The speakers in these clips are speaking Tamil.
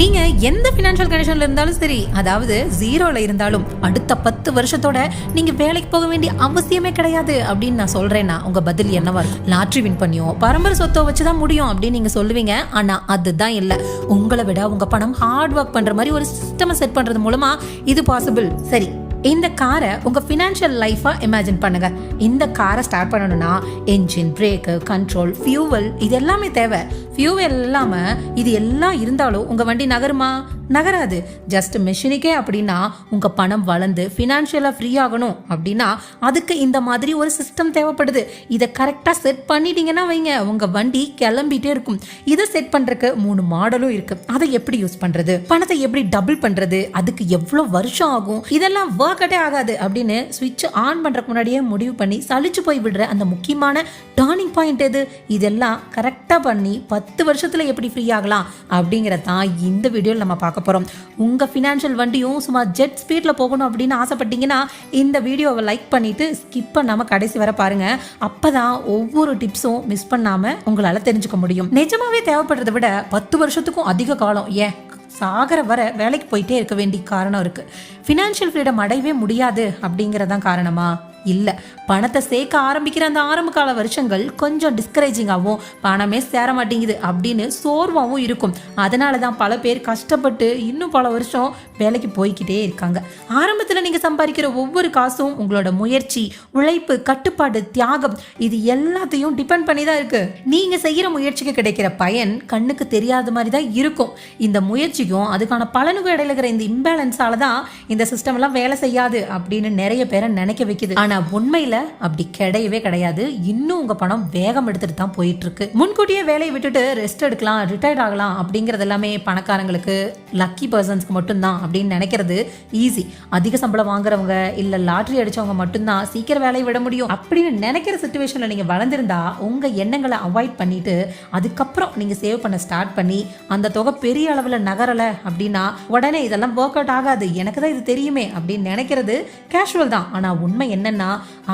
நீங்க எந்த பினான்சியல் கண்டிஷன்ல இருந்தாலும் சரி அதாவது ஜீரோல இருந்தாலும் அடுத்த பத்து வருஷத்தோட நீங்க வேலைக்கு போக வேண்டிய அவசியமே கிடையாது அப்படின்னு நான் சொல்றேன்னா உங்க பதில் என்னவா இருக்கும்? லாட்ரி வின் பண்ணியோ பரம்பரை சொத்தை வச்சுதான் முடியும் அப்படின்னு நீங்க சொல்லுவீங்க. ஆனா அதுதான் இல்ல. உங்களை விட உங்க பணம் ஹார்ட் ஒர்க் பண்ற மாதிரி ஒரு சிஸ்டம் செட் பண்றது மூலமா இது பாசிபிள் சரி இந்த காரை உங்க ஃபினான்ஷியல் லைஃபா இமேஜின் பண்ணுங்க. இந்த காரை ஸ்டார்ட் பண்ணணும்னா என்ஜின் பிரேக்கு கண்ட்ரோல் ஃபியூவல் இது எல்லாமே தேவை. ஃபியூவல் இல்லாமல் இது எல்லாம் இருந்தாலும் உங்கள் வண்டி நகருமா? நகராது. ஜஸ்ட் மிஷினுக்கே அப்படின்னா உங்கள் பணம் வளர்ந்து ஃபினான்ஷியலாக ஃப்ரீ ஆகணும் அப்படின்னா அதுக்கு இந்த மாதிரி ஒரு சிஸ்டம் தேவைப்படுது. இதை கரெக்டாக செட் பண்ணிட்டீங்கன்னா வைங்க. உங்கள் வண்டி கிளம்பிட்டே இருக்கும். இதை செட் பண்ணுறக்கு மூணு மாடலும் இருக்குது அதை எப்படி யூஸ் பண்ணுறது பணத்தை எப்படி டபுள் பண்ணுறது அதுக்கு எவ்வளோ வருஷம் ஆகும்? இதெல்லாம் ஒர்க் அவுட்டே ஆகாது அப்படின்னு சுவிட்ச் ஆன் பண்ணுறக்கு முன்னாடியே முடிவு பண்ணி சலிச்சு போய் விடுற அந்த முக்கியமான டேர்னிங் பாயிண்ட் எது? இதெல்லாம் கரெக்டாக பண்ணி பத்து பத்து வருஷத்தில் எப்படி ஃப்ரீ ஆகலாம் அப்படிங்கிறத தான் இந்த வீடியோவில் நம்ம பார்க்க போகிறோம் உங்கள் ஃபினான்ஷியல் வண்டியும் சும்மா ஜெட் ஸ்பீடில் போகணும் அப்படின்னு ஆசைப்பட்டீங்கன்னா இந்த வீடியோவை லைக் பண்ணிவிட்டு ஸ்கிப் பண்ணாமல் கடைசி வரை பாருங்க. அப்பதான் ஒவ்வொரு டிப்ஸும் மிஸ் பண்ணாமல் உங்களால் தெரிஞ்சுக்க முடியும். நிஜமாகவே தேவைப்படுறதை விட பத்து வருஷத்துக்கும் அதிக காலம் ஏன்? சாகர வர வேலைக்கு போயிட்டே இருக்க வேண்டிய காரணம் இருக்குது ஃபினான்ஷியல் ஃப்ரீடம் அடையவே முடியாது அப்படிங்கிறதான் காரணமா? இல்லை. பணத்தை சேர்க்க ஆரம்பிக்கிற அந்த ஆரம்ப கால வருஷங்கள் கொஞ்சம் டிஸ்கரேஜிங்காகவும் பணமே சேர மாட்டேங்குது அப்படின்னு சோர்வாகவும் இருக்கும். அதனால தான் பல பேர் கஷ்டப்பட்டு இன்னும் பல வருஷம் வேலைக்கு போய்க்கிட்டே இருக்காங்க. ஆரம்பத்தில் நீங்கள் சம்பாதிக்கிற ஒவ்வொரு காசும் உங்களோட முயற்சி உழைப்பு கட்டுப்பாடு தியாகம் இது எல்லாத்தையும் டிபெண்ட் பண்ணி தான் இருக்குது நீங்கள் செய்கிற முயற்சிக்கு கிடைக்கிற பயன் கண்ணுக்கு தெரியாத மாதிரி தான் இருக்கும். இந்த முயற்சிக்கும் அதுக்கான பலனுக்கும் இடையில இருக்கிற இந்த இம்பேலன்ஸால தான் இந்த சிஸ்டம் எல்லாம் வேலை செய்யாது அப்படின்னு நிறைய பேரை நினைக்க வைக்குது. ஆனா உண்மையில அப்படி கிடையவே கிடையாது. இன்னும் உங்க பணம் வேகம் எடுத்துட்டு தான் போயிட்டு இருக்கு முன்கூட்டியே வேலையை விட்டுட்டு ரெஸ்ட் எடுக்கலாம் ரிட்டையர்ட் ஆகலாம் அப்படிங்கிறது எல்லாமே பணக்காரங்களுக்கு லக்கி பர்சன்ஸ்க்கு மட்டும்தான் அப்படின்னு நினைக்கிறது ஈஸி அதிக சம்பளம் வாங்குறவங்க இல்ல லாட்ரி அடிச்சவங்க மட்டும்தான் சீக்கிரம் வேலையை விட முடியும் அப்படின்னு நினைக்கிற சுச்சுவேஷன்ல நீங்க வளர்ந்துருந்தா உங்க எண்ணங்களை அவாய்ட் பண்ணிட்டு அதுக்கப்புறம் நீங்க சேவ் பண்ண ஸ்டார்ட் பண்ணி அந்த தொகை பெரிய அளவுல நகரல அப்படின்னா உடனே இதெல்லாம் ஒர்க் அவுட் ஆகாது. எனக்கு தான் இது தெரியுமே அப்படின்னு நினைக்கிறது கேஷுவல் தான். ஆனா உண்மை என்னென்ன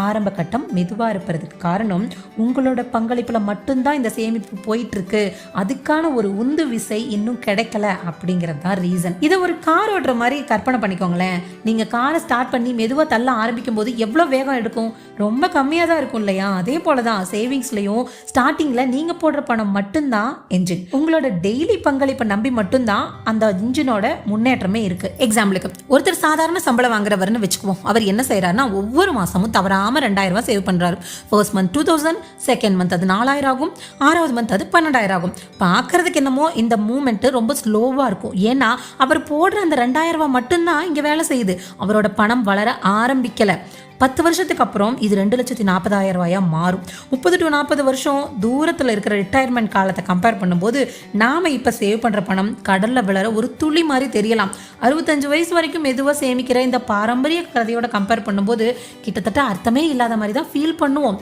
ஆரம்ப கட்டம் மெதுவாக இருப்பதுக்கு காரணம் உங்களோட பங்களிப்பில் மட்டும்தான் இந்த சேமிப்பு போயிட்டு இருக்கு அதுக்கான ஒரு உந்து விசை இன்னும் கிடைக்கல அப்படிங்கிறது தான் ரீசன் இதை ஒரு கார் ஓட்டுற மாதிரி கற்பனை பண்ணிக்கோங்களேன். நீங்கள் காரை ஸ்டார்ட் பண்ணி மெதுவாக தள்ள ஆரம்பிக்கும் போது எவ்வளோ வேகம் எடுக்கும்? ரொம்ப கம்மியாக தான் இருக்கும் இல்லையா? அதே போலதான் சேவிங்ஸ்லையும் ஸ்டார்டிங்கில் நீங்கள் போடுற பணம் மட்டும்தான் என்ஜின் உங்களோட டெய்லி பங்களிப்பை நம்பி மட்டும்தான் அந்த இன்ஜினோட முன்னேற்றமே இருக்குது எக்ஸாம்பிளுக்கு ஒருத்தர் சாதாரண சம்பளம் வாங்குறவர்னு வச்சுக்குவோம். அவர் என்ன செய்கிறாருன்னா ஒவ்வொரு மாதம் தவறாமல் ரெண்டாயிரம் ரூபாய் சேவ் பண்றாரு. First month two thousand second month அது நாலாயிரம் ஆகும். ஆறாவது மந்த் அது பன்னெண்டாயிரம் ஆகும். பார்க்கறதுக்கு என்னமோ இந்த மூமெண்ட் ரொம்ப ஸ்லோவாக இருக்கும். ஏன்னா அவர் போடுற அந்த ரெண்டாயிரம் ரூபாய் மட்டும்தான் இங்கே வேலை செய்யுது. அவரோட பணம் வளர ஆரம்பிக்கலை. பத்து வருஷத்துக்கு அப்புறம் இது ரெண்டு லட்சத்தி நாற்பதாயிரம் ரூபாயாக மாறும். முப்பது டு நாற்பது வருஷம் தூரத்தில் இருக்கிற ரிட்டையர்மெண்ட் காலத்தை கம்பேர் பண்ணும்போது நாம் இப்போ சேவ் பண்ணுற பணம் கடலில் விளர ஒரு துளி மாதிரி தெரியலாம். அறுபத்தஞ்சு வயசு வரைக்கும் மெதுவாக சேமிக்கிற இந்த பாரம்பரிய கதையோட கம்பேர் பண்ணும்போது கிட்டத்தட்ட அர்த்தமே இல்லாத மாதிரி தான் ஃபீல் பண்ணுவோம்.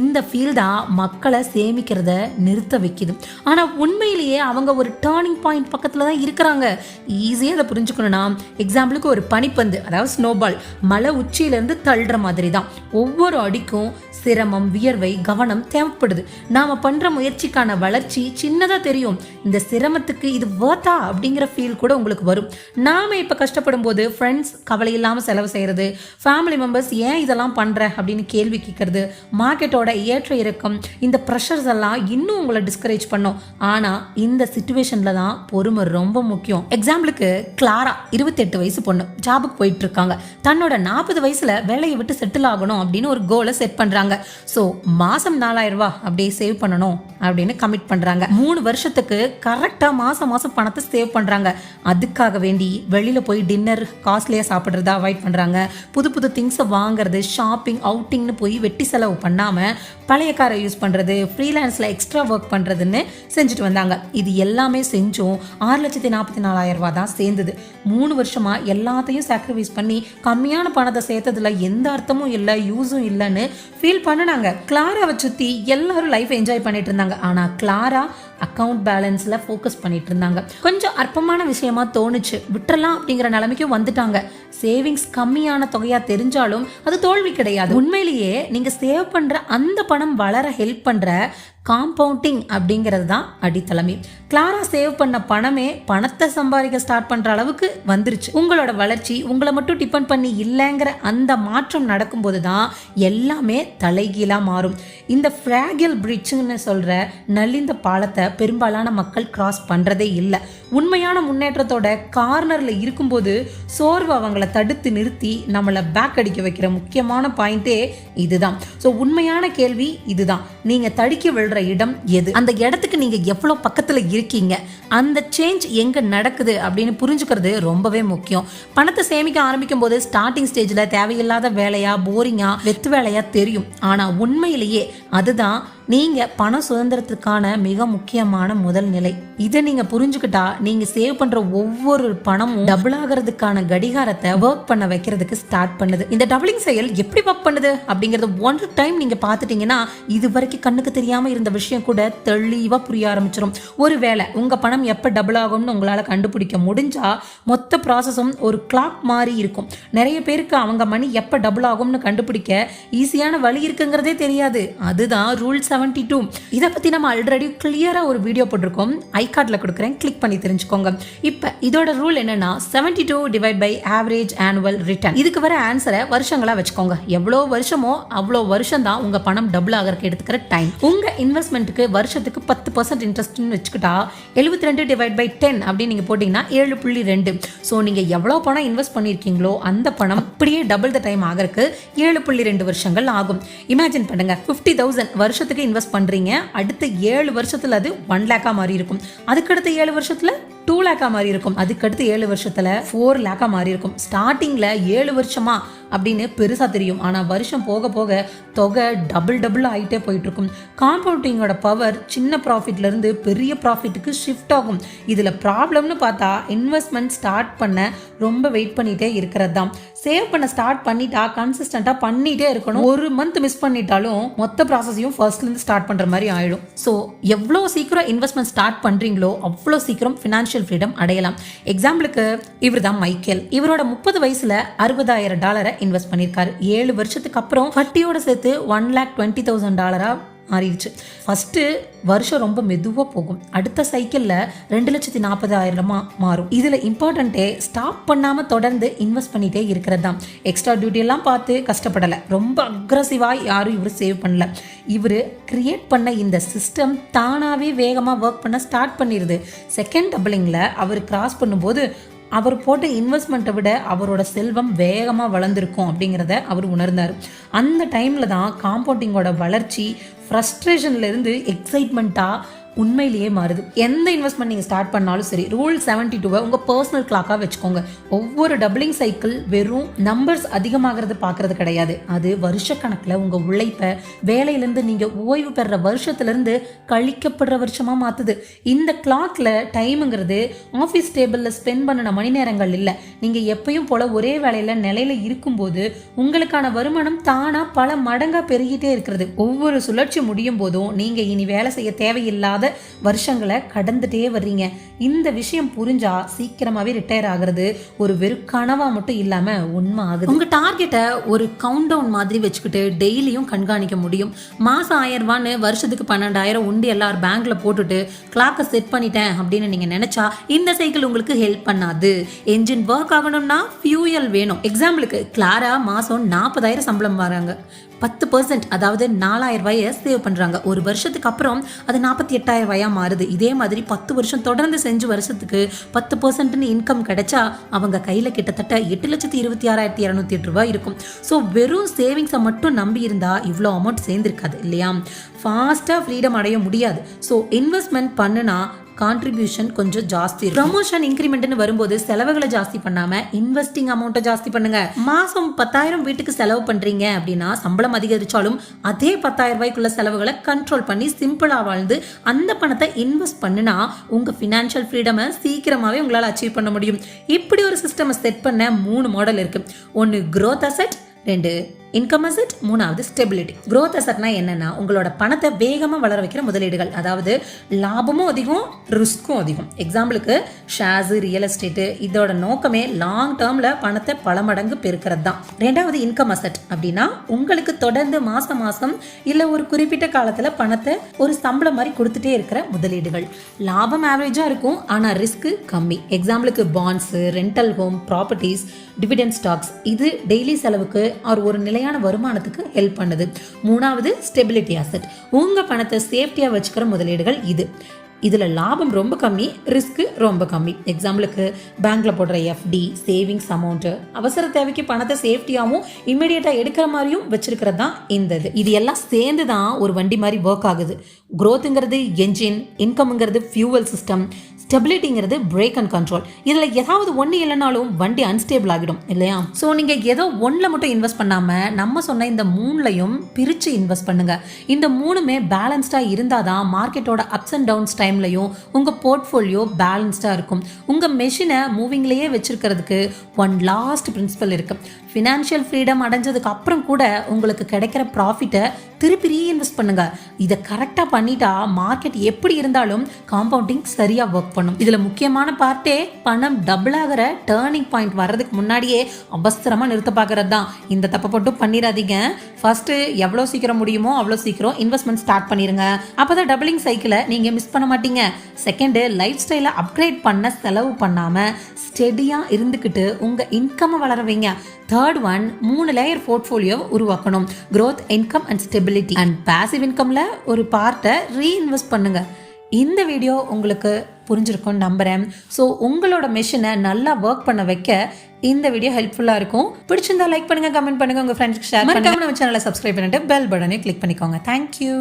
இந்த ஃபீல் தான் மக்களை சேமிக்கிறத நிறுத்த வைக்குது. ஆனால் உண்மையிலேயே அவங்க ஒரு டேர்னிங் பாயிண்ட் பக்கத்தில் தான் இருக்கிறாங்க. ஈஸியாக அதை புரிஞ்சுக்கணும்னா எக்ஸாம்பிளுக்கு ஒரு பனிப்பந்து அதாவது ஸ்னோபால் மலை உச்சியிலேருந்து தள்ளுற மாதிரி தான் ஒவ்வொரு அடிக்கும் சிரமம் வியர்வை கவனம் தேவைப்படுது. நாம் பண்ணுற முயற்சிக்கான வளர்ச்சி சின்னதாக தெரியும். இந்த சிரமத்துக்கு இது வேர்த்தா அப்படிங்கிற ஃபீல் கூட உங்களுக்கு வரும். நாம் இப்போ கஷ்டப்படும் போது ஃப்ரெண்ட்ஸ் கவலை இல்லாமல் செலவு செய்கிறது ஃபேமிலி மெம்பர்ஸ் ஏன் இதெல்லாம் பண்ணுற அப்படின்னு கேள்வி கேட்கறது மார்க்கெட்டோட ஏற்ற இறக்கம் இந்த ப்ரெஷர்ஸ் எல்லாம் இன்னும் உங்களை டிஸ்கரேஜ் பண்ணும். ஆனால் இந்த சுச்சுவேஷனில் தான் பொறுமை ரொம்ப முக்கியம். எக்ஸாம்பிளுக்கு கிளாரா இருபத்தெட்டு வயசு பொண்ணு ஜாபுக்கு போயிட்டு இருக்காங்க. தன்னோட நாற்பது வயசில் வேலையை விட்டு செட்டில் ஆகணும் அப்படின்னு ஒரு கோலை செட் பண்றாங்க. ஸோ மாசம் நாலாயிரம் ரூபாய் அப்படியே சேவ் பண்ணணும் அப்படின்னு கமிட் பண்றாங்க. மூணு வருஷத்துக்கு கரெக்டா மாசம் மாசம் பணத்தை சேவ் பண்றாங்க. அதுக்காக வேண்டி வெளியில போய் டின்னர் காஸ்ட்லியா சாப்பிட்றதா அவாய்ட் பண்றாங்க. புது புது திங்ஸை வாங்குறது ஷாப்பிங் அவுட்டிங்னு போய் வெட்டி செலவு பண்ணாம பழைய காரை யூஸ் பண்ணுறது ஃப்ரீலான்ஸ்ல எக்ஸ்ட்ரா ஒர்க் பண்றதுன்னு செஞ்சுட்டு வந்தாங்க. இது எல்லாமே செஞ்சும் ஆறு லட்சத்தி நாற்பத்தி நாலாயிரம் ரூபா தான் சேர்ந்தது. மூணு வருஷமா எல்லாத்தையும் சாக்ரிஃபைஸ் பண்ணி கம்மியான பணத்தை சேர்த்ததுல எந்த அர்த்தமும் இல்லை யூஸும் இல்லைன்னு ஃபீல் பண்ணுனாங்க. கிளாராவை சுற்றி எல்லாரும் லைஃப் என்ஜாய் பண்ணிட்டு இருந்தாங்க. ஆனால் கிளாரா அக்கவுண்ட் பேலன்ஸில் ஃபோக்கஸ் பண்ணிட்டு இருந்தாங்க கொஞ்சம் அற்பமான விஷயமா தோணுச்சு. விட்டுறலாம் அப்படிங்கிற நிலைமைக்கும் வந்துட்டாங்க. சேவிங்ஸ் கம்மியான தொகையாக தெரிஞ்சாலும் அது தோல்வி கிடையாது. உண்மையிலேயே நீங்கள் சேவ் பண்ணுற அந்த பணம் வளர ஹெல்ப் பண்ணுற காம்பவுண்டிங் அப்படிங்கிறது தான் அடித்தளமே. கிளாரா சேவ் பண்ண பணமே பணத்தை சம்பாதிக்க ஸ்டார்ட் பண்ணுற அளவுக்கு வந்துருச்சு. உங்களோட வளர்ச்சி உங்களை மட்டும் டிபெண்ட் பண்ணி இல்லைங்கிற அந்த மாற்றம் நடக்கும்போது தான் எல்லாமே தலைகீழாக மாறும். இந்த ஃப்ராகில் பிரிட்ஜுன்னு சொல்கிற நலிந்த பாலத்தை பெரும்பாலான மக்கள் கிராஸ் பண்ணுறதே இல்லை. உண்மையான முன்னேற்றத்தோட கார்னரில் இருக்கும்போது சோர்வு அவங்கள தடுத்து நிறுத்தி நம்மளை பேக் அடிக்க வைக்கிற முக்கியமான பாயிண்டே இதுதான். ஸோ உண்மையான கேள்வி இதுதான். நீங்கள் தடுக்கி விழுற இடம் எது? அந்த இடத்துக்கு நீங்கள் எவ்வளோ பக்கத்தில் இருக்கீங்க? அந்த சேஞ்ச் எங்கே நடக்குது அப்படின்னு புரிஞ்சுக்கிறது ரொம்பவே முக்கியம். பணத்தை சேமிக்க ஆரம்பிக்கும் போது ஸ்டார்டிங் ஸ்டேஜில் தேவையில்லாத வேலையா போரிங்கா வெத்து வேலையா தெரியும். ஆனால் உண்மையிலேயே அதுதான் நீங்க பண சுதந்திரத்துக்கான மிக முக்கியமான முதல் நிலை. இதை நீங்க புரிஞ்சுக்கிட்டா நீங்க சேவ் பண்ற ஒவ்வொரு பணமும் டபுள் ஆகிறதுக்கான கடிகாரத்தை ஒர்க் பண்ண வைக்கிறதுக்கு ஸ்டார்ட் பண்ணுது. இந்த டபுளிங் செயல் எப்படி ஒர்க் பண்ணுது அப்படிங்கறது ஒன் டைம் நீங்க பார்த்துட்டீங்கன்னா இது வரைக்கும் கண்ணுக்கு தெரியாம இருந்த விஷயம் கூட தெளிவா புரிய ஆரம்பிச்சிடும் ஒருவேளை உங்க பணம் எப்ப டபுள் ஆகும்னு உங்களால கண்டுபிடிக்க முடிஞ்சா மொத்த ப்ராசஸும் ஒரு கிளாக் மாதிரி இருக்கும். நிறைய பேருக்கு அவங்க மணி எப்ப டபுள் ஆகும்னு கண்டுபிடிக்க ஈஸியான வழி இருக்குங்கிறதே தெரியாது. அதுதான் ரூல்ஸ் செவன்ட்டி டூ இதை பற்றி நம்ம ஆல்ரெடி கிளியராக ஒரு வீடியோ போட்டிருக்கோம். ஐ கார்டில் கொடுக்குறேன். கிளிக் பண்ணி தெரிஞ்சுக்கோங்க. இப்போ இதோட ரூல் என்னன்னா seventy two divide by average annual return இதுக்கு வர ஆன்சரை வருஷங்களா வச்சுக்கோங்க. எவ்வளோ வருஷமோ அவ்வளோ வருஷம் தான் உங்கள் பணம் டபுள் ஆகிறதுக்கு எடுத்துக்கிற டைம் உங்க இன்வெஸ்ட்மெண்ட்டுக்கு வருஷத்துக்கு பத்து பர்சன்ட் இன்ட்ரெஸ்ட்னு வச்சுக்கிட்டா எழுபத்தி ரெண்டு டிவைட் பை டென் அப்படின்னு நீங்கள் போட்டிங்கன்னா ஏழு புள்ளி ரெண்டு. ஸோ நீங்கள் எவ்வளோ பணம் இன்வெஸ்ட் பண்ணியிருக்கீங்களோ அந்த பணம் அப்படியே டபுள் த டைம் ஆகிறதுக்கு ஏழு புள்ளி ரெண்டு வருஷங்கள் ஆகும். இமேஜின் பண்ணுங்க ஃபிஃப்டி தௌசண்ட் வருஷத்துக்கு இன்வெஸ்ட் பண்றீங்க அடுத்த ஏழு வருஷத்தில் அது ஒன் லேக்கா மாறி இருக்கும் அதுக்கடுத்த ஏழு வருஷத்துல டூ லேக்காக மாறி இருக்கும். அதுக்கடுத்து ஏழு வருஷத்தில் ஃபோர் லேக்காக மாறி இருக்கும். ஸ்டார்டிங்கில் ஏழு வருஷமா அப்படின்னு பெருசாக தெரியும். ஆனால் வருஷம் போக போக தொகை டபுள் டபுள் ஆகிட்டே போயிட்டுருக்கும். காம்பவுண்டிங்கோட பவர் சின்ன ப்ராஃபிட்லேருந்து பெரிய ப்ராஃபிட்டுக்கு ஷிஃப்ட் ஆகும். இதில் ப்ராப்ளம்னு பார்த்தா இன்வெஸ்ட்மெண்ட் ஸ்டார்ட் பண்ண ரொம்ப வெயிட் பண்ணிகிட்டே இருக்கிறது தான். சேவ் பண்ண ஸ்டார்ட் பண்ணிட்டா கன்சிஸ்டண்ட்டாக பண்ணிகிட்டே இருக்கணும். ஒரு மந்த் மிஸ் பண்ணிட்டாலும் மொத்த ப்ராசஸையும் ஃபர்ஸ்ட்லேருந்து ஸ்டார்ட் பண்ணுற மாதிரி ஆயிடும். ஸோ எவ்வளோ சீக்கிரம் இன்வெஸ்ட்மெண்ட் ஸ்டார்ட் பண்ணுறீங்களோ அவ்வளோ சீக்கிரம் ஃபினான்ஷியல் ஃப்ரீடம் அடையலாம். எக்ஸாம்பிளுக்கு இவர் தான் மைக்கேல் இவரோட முப்பது வயசுல அறுபதாயிரம் டாலரை இன்வெஸ்ட் பண்ணியிருக்காரு ஏழு வருஷத்துக்கு அப்புறம் வட்டியோட சேர்த்து ஒன் லேக் டுவெண்ட்டி தௌசண்ட் டாலரா மாறிடுச்சு. ஃபஸ்ட்டு வருஷம் ரொம்ப மெதுவாக போகும். அடுத்த சைக்கிளில் ரெண்டு லட்சத்தி நாற்பதாயிரமா மாறும். இதில் இம்பார்ட்டண்ட்டே ஸ்டாப் பண்ணாமல் தொடர்ந்து இன்வெஸ்ட் பண்ணிகிட்டே இருக்கிறது தான் எக்ஸ்ட்ரா டியூட்டியெல்லாம் பார்த்து கஷ்டப்படலை. ரொம்ப அக்ரஸிவாக யாரும் இவர் சேவ் பண்ணல. இவர் கிரியேட் பண்ண இந்த சிஸ்டம் தானாகவே வேகமாக ஒர்க் பண்ண ஸ்டார்ட் பண்ணிடுது செகண்ட் டபுளிங்கில் அவர் கிராஸ் பண்ணும்போது அவர் போட்ட இன்வெஸ்ட்மெண்ட்டை விட அவரோட செல்வம் வேகமாக வளர்ந்துருக்கும் அப்படிங்கிறத அவர் உணர்ந்தார். அந்த டைமில் தான் காம்பவுண்டிங்கோட வளர்ச்சி ஃப்ரஸ்ட்ரேஷன்லேருந்து எக்ஸைட்மெண்ட்டாக உண்மையிலேயே மாறுது. எந்த இன்வெஸ்ட்மெண்ட் நீங்கள் ஸ்டார்ட் பண்ணாலும் சரி ரூல் செவன்டி டூவை உங்கள் பர்சனல் கிளாக்காக வச்சுக்கோங்க. ஒவ்வொரு டபுளிங் சைக்கிள் வெறும் நம்பர்ஸ் அதிகமாகிறது பார்க்கறது கிடையாது. அது வருஷக்கணக்கில் உங்கள் உழைப்பை வேலையிலேருந்து நீங்கள் ஓய்வு பெற வருஷத்துலேருந்து கழிக்கப்படுற வருஷமாக மாற்றுது இந்த கிளாக்ல டைமுங்கிறது ஆஃபீஸ் டேபிளில் ஸ்பெண்ட் பண்ணின மணி நேரங்கள் இல்லை. நீங்கள் எப்பயும் போல ஒரே வேலையில் நிலையில் இருக்கும்போது உங்களுக்கான வருமானம் தானாக பல மடங்காக பெருகிட்டே இருக்கிறது. ஒவ்வொரு சுழற்சி முடியும் போதும் நீங்கள் இனி வேலை செய்ய தேவையில்லாத வருஷங்களை கடந்துட்டே வர்றீங்க. இந்த விஷயம் புரிஞ்சா சீக்கிரமாவே ரிட்டையர் ஆகுறது ஒரு வெறும் கனவா மட்டும் இல்லாம உண்மை ஆகுது. உங்க டார்கெட்டை ஒரு கவுண்ட் டவுன் மாதிரி வச்சுக்கிட்டு டெய்லியும் கண்காணிக்க முடியும். மாசம் ஆயிரம் ரூபான்னு வருஷத்துக்கு பன்னெண்டாயிரம் உண்டு எல்லாரும் பேங்க்ல போட்டுட்டு கிளாக்கை செட் பண்ணிட்டேன் அப்படின்னு நீங்க நினைச்சா இந்த சைக்கிள் உங்களுக்கு ஹெல்ப் பண்ணாது. என்ஜின் ஒர்க் ஆகணும்னா ஃபியூயல் வேணும். எக்ஸாம்பிளுக்கு கிளாரா மாசம் நாற்பதாயிரம் சம்பளம் வராங்க பத்து பர்சன்ட் அதாவது நாலாயிரம் ரூபாயை சேவ் பண்ணுறாங்க ஒரு வருஷத்துக்கு அப்புறம் அது நாற்பத்தி எட்டாயிரம் ரூபாயாக மாறுது. இதே மாதிரி பத்து வருஷம் தொடர்ந்து செஞ்சு வருஷத்துக்கு பத்து பர்சன்ட்னு இன்கம் கிடைச்சா அவங்க கையில் கிட்டத்தட்ட எட்டு லட்சத்தி இருபத்தி ஆறாயிரத்தி இரநூத்தி எட்டு ரூபாய் இருக்கும். ஸோ வெறும் சேவிங்ஸை மட்டும் நம்பி இருந்தால் இவ்வளோ அமௌண்ட் சேர்ந்துருக்காது இல்லையா? ஃபாஸ்ட்டாக ஃப்ரீடம் அடைய முடியாது. ஸோ இன்வெஸ்ட்மெண்ட் பண்ணுனா கான்ட்ரிபியூஷன் கொஞ்சம் ஜாஸ்தி ப்ரமோஷன் இன்க்ரிமெண்ட்னு வரும்போது செலவுகளை ஜாஸ்தி பண்ணாம இன்வெஸ்டிங் அமௌண்ட்டை ஜாஸ்தி பண்ணுங்க. மாசம் பத்தாயிரம் வீட்டுக்கு செலவு பண்றீங்க அப்படின்னா சம்பளம் அதிகரிச்சாலும் அதே பத்தாயிரம் ரூபாய்க்குள்ள செலவுகளை கண்ட்ரோல் பண்ணி சிம்பிளா வாழ்ந்து அந்த பணத்தை இன்வெஸ்ட் பண்ணினா உங்க ஃபினான்ஷியல் ஃப்ரீடமை சீக்கிரமாவே உங்களால் அச்சீவ் பண்ண முடியும். இப்படி ஒரு சிஸ்டமை செட் பண்ண மூணு மாடல் இருக்கு. ஒன்னு க்ரோத் அசெட் ரெண்டு இன்கம் அசட் மூணாவது ஸ்டெபிலிட்டி க்ரோத் அசட்னா என்னன்னா உங்களோட பணத்தை வேகமாக வளர வைக்கிற முதலீடுகள். அதாவது லாபமும் அதிகம் ரிஸ்க்கும் அதிகம். எக்ஸாம்பிளுக்கு ஷேர்ஸு ரியல் எஸ்டேட்டு இதோட நோக்கமே லாங் டேர்மில் பணத்தை பல மடங்கு பெருக்கிறது தான் ரெண்டாவது இன்கம் அசட் அப்படின்னா உங்களுக்கு தொடர்ந்து மாதம் மாதம் இல்லை ஒரு குறிப்பிட்ட காலத்தில் பணத்தை ஒரு சம்பளம் மாதிரி கொடுத்துட்டே இருக்கிற முதலீடுகள். லாபம் ஆவரேஜாக இருக்கும் ஆனால் ரிஸ்க்கு கம்மி. எக்ஸாம்பிளுக்கு bonds rental home properties dividend stocks இது டெய்லி செலவுக்கு அவர் ஒரு நிலையான வருமானத்துக்கு ஹெல்ப் பண்ணுது. மூணாவது ஸ்டெபிலிட்டி அசெட் உங்கள் பணத்தை சேஃப்டியாக வச்சுக்கிற முதலீடுகள் இது. இதில் லாபம் ரொம்ப கம்மி ரிஸ்க்கு ரொம்ப கம்மி. எக்ஸாம்பிளுக்கு பேங்க்கில் போடுற எஃப்டி சேவிங்ஸ் அமௌண்ட்டு அவசர தேவைக்கு பணத்தை சேஃப்டியாகவும் இம்மிடியேட்டாக எடுக்கிற மாதிரியும் வச்சிருக்கிறது தான் இந்த இது. இது எல்லாம் சேர்ந்து தான் ஒரு வண்டி மாதிரி ஒர்க் ஆகுது. க்ரோத்துங்கிறது என்ஜின் இன்கம்ங்கிறது ஃபியூவல் சிஸ்டம் ஸ்டெபிலிட்டிங்கிறது பிரேக் அண்ட் கண்ட்ரோல் இதில் ஏதாவது ஒன்று இல்லைனாலும் வண்டி அன்ஸ்டேபிள் ஆகிடும் இல்லையா? ஸோ நீங்கள் ஏதோ ஒன்றில் மட்டும் இன்வெஸ்ட் பண்ணாமல் நம்ம சொன்ன இந்த மூணுலையும் பிரித்து இன்வெஸ்ட் பண்ணுங்கள் இந்த மூணுமே பேலன்ஸ்டாக இருந்தால் தான் மார்க்கெட்டோட அப்ஸ் அண்ட் டவுன்ஸ் டைம்லையும் உங்கள் போர்ட்ஃபோலியோ பேலன்ஸ்டாக இருக்கும். உங்கள் மெஷினை மூவிங்லேயே வச்சுருக்கிறதுக்கு ஒன் லாஸ்ட் பிரின்சிபல் இருக்குது ஃபினான்ஷியல் ஃப்ரீடம் அடைஞ்சதுக்கு அப்புறம் கூட உங்களுக்கு கிடைக்கிற ப்ராஃபிட்டை திருப்பி ரீஇன்வெஸ்ட் பண்ணுங்க. இதை கரெக்டாக பண்ணிட்டா மார்க்கெட் எப்படி இருந்தாலும் காம்பவுண்டிங் சரியாக ஒர்க் பண்ணும். இதில் முக்கியமான பார்ட்டே பணம் டபுள் ஆகிற டேர்னிங் பாயிண்ட் வர்றதுக்கு முன்னாடியே அவசரமாக நிறுத்த பார்க்கறது தான் இந்த தப்பை மட்டும் பண்ணிடாதீங்க. ஃபர்ஸ்ட்டு எவ்வளோ சீக்கிரம் முடியுமோ அவ்வளோ சீக்கிரம் இன்வெஸ்ட்மெண்ட் ஸ்டார்ட் பண்ணிடுங்க அப்போ தான் டபுளிங் சைக்கிளை நீங்கள் மிஸ் பண்ண மாட்டீங்க. செகண்டு லைஃப் ஸ்டைலை அப்கிரேட் பண்ண செலவு பண்ணாமல் ஸ்டெடியாக இருந்துக்கிட்டு உங்கள் இன்கம்மை வளர வைங்க. தேர்ட் ஒன் மூணு லேயர் போர்ட்ஃபோலியோ உருவாக்கணும். Growth income and stability and passive இன்கம்ல ஒரு பார்ட்டை ரீஇன்வெஸ்ட் பண்ணுங்க. இந்த வீடியோ உங்களுக்கு புரிஞ்சிருக்கும்னு நம்புறேன். ஸோ உங்களோட மெஷினை நல்லா ஒர்க் பண்ண வைக்க இந்த வீடியோ ஹெல்ப்ஃபுல்லாக இருக்கும். பிடிச்சிருந்தா லைக் பண்ணுங்க கமெண்ட் பண்ணுங்க உங்க ஃப்ரெண்ட்ஸ்க்கு ஷேர் பண்ணுங்க. நம்ம சேனலை சப்ஸ்கிரைப் பண்ணிட்டு பெல் பட்டனையும் கிளிக் பண்ணிக்கோங்க. தேங்க்யூ